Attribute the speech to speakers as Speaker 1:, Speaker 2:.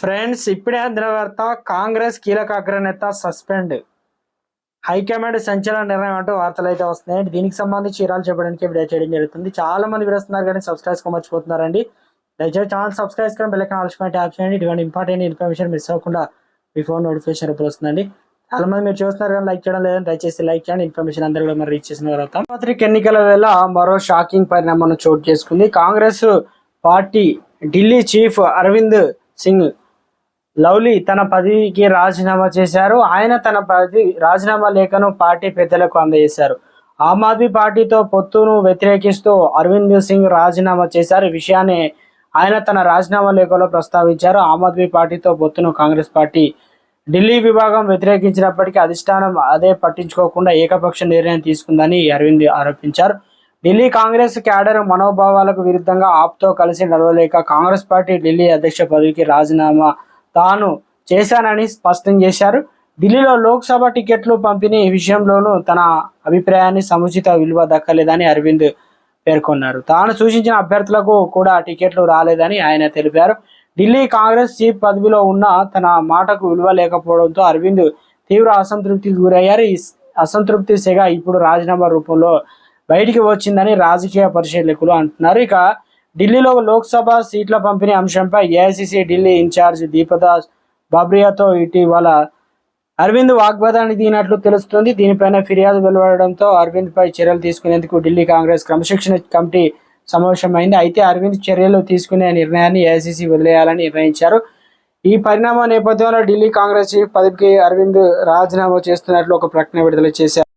Speaker 1: Friends ఇప్పుడే అందిన కాంగ్రెస్ కీలక అగ్రనేత సస్పెండ్. హైకమాండ్ సంచలన నిర్ణయం అంటూ వార్తలు అయితే వస్తున్నాయి. దీనికి సంబంధించి చీరాలు చెప్పడానికి వీడియో చేయడం జరుగుతుంది. చాలా మంది విడుస్తున్నారు కానీ సబ్స్క్రైబ్ మర్చిపోతున్నారండి. దయచేసి ఛానల్ సబ్స్క్రైబ్ చేసుకొని బెల్ ఐకాన్ ట్యాప్ చేయండి. ఇటువంటి ఇంపార్టెంట్ ఇన్ఫర్మేషన్ మిస్ అవ్వకుండా మీ ఫోన్ నోటిఫికేషన్ ఎప్పుడు వస్తుందండి. చాలా మంది మీరు చూస్తున్నారు కానీ లైక్ చేయడం లేదని దయచేసి లైక్ చేయండి. ఇన్ఫర్మేషన్ అందరూ కూడా మరి రీచ్ చేసిన తర్వాత పత్రిక ఎన్నికల వేళ మరో షాకింగ్ పరిణామం చోటు చేసుకుంది. కాంగ్రెస్ పార్టీ ఢిల్లీ చీఫ్ అరవింద్ సింగ్ లవ్లీ తన పదవికి రాజీనామా చేశారు. ఆయన తన పదవి రాజీనామా లేఖను పార్టీ పెద్దలకు అందజేశారు. ఆమ్ ఆద్మీ పార్టీతో పొత్తును వ్యతిరేకిస్తూ అరవింద్ సింగ్ రాజీనామా చేశారు. ఈ విషయాన్ని ఆయన తన రాజీనామా లేఖలో ప్రస్తావించారు. ఆమ్ ఆద్మీ పార్టీతో పొత్తును కాంగ్రెస్ పార్టీ ఢిల్లీ విభాగం వ్యతిరేకించినప్పటికీ అధిష్టానం అదే పట్టించుకోకుండా ఏకపక్ష నిర్ణయం తీసుకుందని అరవింద్ ఆరోపించారు. ఢిల్లీ కాంగ్రెస్ క్యాడర్ మనోభావాలకు విరుద్ధంగా ఆప్తో కలిసి నడవలేక కాంగ్రెస్ పార్టీ ఢిల్లీ అధ్యక్ష పదవికి రాజీనామా తాను చేశానని స్పష్టం చేశారు. ఢిల్లీలో లోక్సభ టికెట్లు పంపిణీ విషయంలోనూ తన అభిప్రాయాన్ని సముచిత విలువ దక్కలేదని అరవింద్ పేర్కొన్నారు. తాను సూచించిన అభ్యర్థులకు కూడా టికెట్లు రాలేదని ఆయన తెలిపారు. ఢిల్లీ కాంగ్రెస్ చీఫ్ పదవిలో ఉన్న తన మాటకు విలువ లేకపోవడంతో అరవింద్ తీవ్ర అసంతృప్తికి గురయ్యారు. ఈ అసంతృప్తి సెగ ఇప్పుడు రాజీనామా రూపంలో బయటికి వచ్చిందని రాజకీయ పరిశీలకులు అంటున్నారు. ఇక ఢిల్లీలో లోక్సభ సీట్ల పంపిణీ అంశంపై ఏఐసిసి ఢిల్లీ ఇన్ఛార్జ్ దీపదాస్ బాబ్రియాతో ఇటీవల అరవింద్ వాగ్వాదాన్ని దిగినట్లు తెలుస్తుంది. దీనిపైన ఫిర్యాదు వెలువడడంతో అరవింద్ పై చర్యలు తీసుకునేందుకు ఢిల్లీ కాంగ్రెస్ క్రమశిక్షణ కమిటీ సమావేశమైంది. అయితే అరవింద్ చర్యలు తీసుకునే నిర్ణయాన్ని ఏఐసిసి వదిలేయాలని నిర్ణయించారు. ఈ పరిణామం నేపథ్యంలో ఢిల్లీ కాంగ్రెస్ చీఫ్ పదవికి అరవింద్ రాజీనామా చేస్తున్నట్లు ఒక ప్రకటన విడుదల చేశారు.